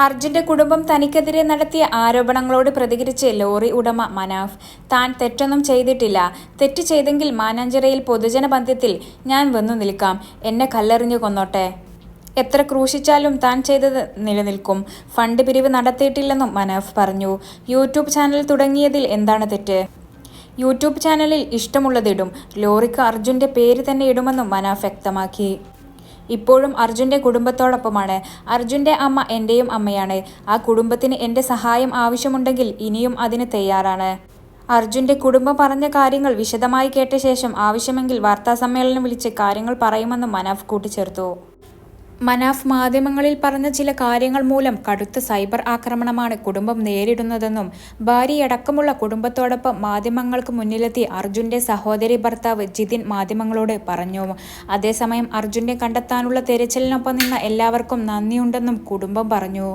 അർജുന്റെ കുടുംബം തനിക്കെതിരെ നടത്തിയ ആരോപണങ്ങളോട് പ്രതികരിച്ച് ലോറി ഉടമ മനാഫ്. താൻ തെറ്റൊന്നും ചെയ്തിട്ടില്ല. തെറ്റ് ചെയ്തെങ്കിൽ മാനാഞ്ചിറയിൽ പൊതുജന ബന്ധത്തിൽ ഞാൻ വന്നു നിൽക്കാം. എന്നെ കല്ലെറിഞ്ഞു കൊന്നോട്ടെ. എത്ര ക്രൂശിച്ചാലും താൻ ചെയ്തത് നിലനിൽക്കും. ഫണ്ട് പിരിവ് നടത്തിയിട്ടില്ലെന്നും മനാഫ് പറഞ്ഞു. യൂട്യൂബ് ചാനൽ തുടങ്ങിയതിൽ എന്താണ് തെറ്റ്? യൂട്യൂബ് ചാനലിൽ ഇഷ്ടമുള്ളതിടും ലോറിക്ക് അർജുന്റെ പേര് തന്നെ ഇടുമെന്നും മനാഫ് വ്യക്തമാക്കി. ഇപ്പോഴും അർജുന്റെ കുടുംബത്തോടൊപ്പമാണ്. അർജുന്റെ അമ്മ എന്റെയും അമ്മയാണ്. ആ കുടുംബത്തിന് എന്റെ സഹായം ആവശ്യമുണ്ടെങ്കിൽ ഇനിയും അതിന് തയ്യാറാണ്. അർജുന്റെ കുടുംബം പറഞ്ഞ കാര്യങ്ങൾ വിശദമായി കേട്ട ശേഷം ആവശ്യമെങ്കിൽ വാർത്താസമ്മേളനം വിളിച്ച് കാര്യങ്ങൾ പറയുമെന്നും മനാഫ് കൂട്ടിച്ചേർത്തു. മനാഫ് മാധ്യമങ്ങളിൽ പറഞ്ഞ ചില കാര്യങ്ങൾ മൂലം കടുത്ത സൈബർ ആക്രമണമാണ് കുടുംബം നേരിടുന്നതെന്നും ഭാര്യയടക്കമുള്ള കുടുംബത്തോടൊപ്പം മാധ്യമങ്ങൾക്ക് മുന്നിലെത്തി അർജുന്റെ സഹോദരി ഭർത്താവ് ജിതിൻ മാധ്യമങ്ങളോട് പറഞ്ഞു. അതേസമയം അർജുനെ കണ്ടെത്താനുള്ള തെരച്ചിലിനൊപ്പം നിന്ന എല്ലാവർക്കും നന്ദിയുണ്ടെന്നും കുടുംബം പറഞ്ഞു.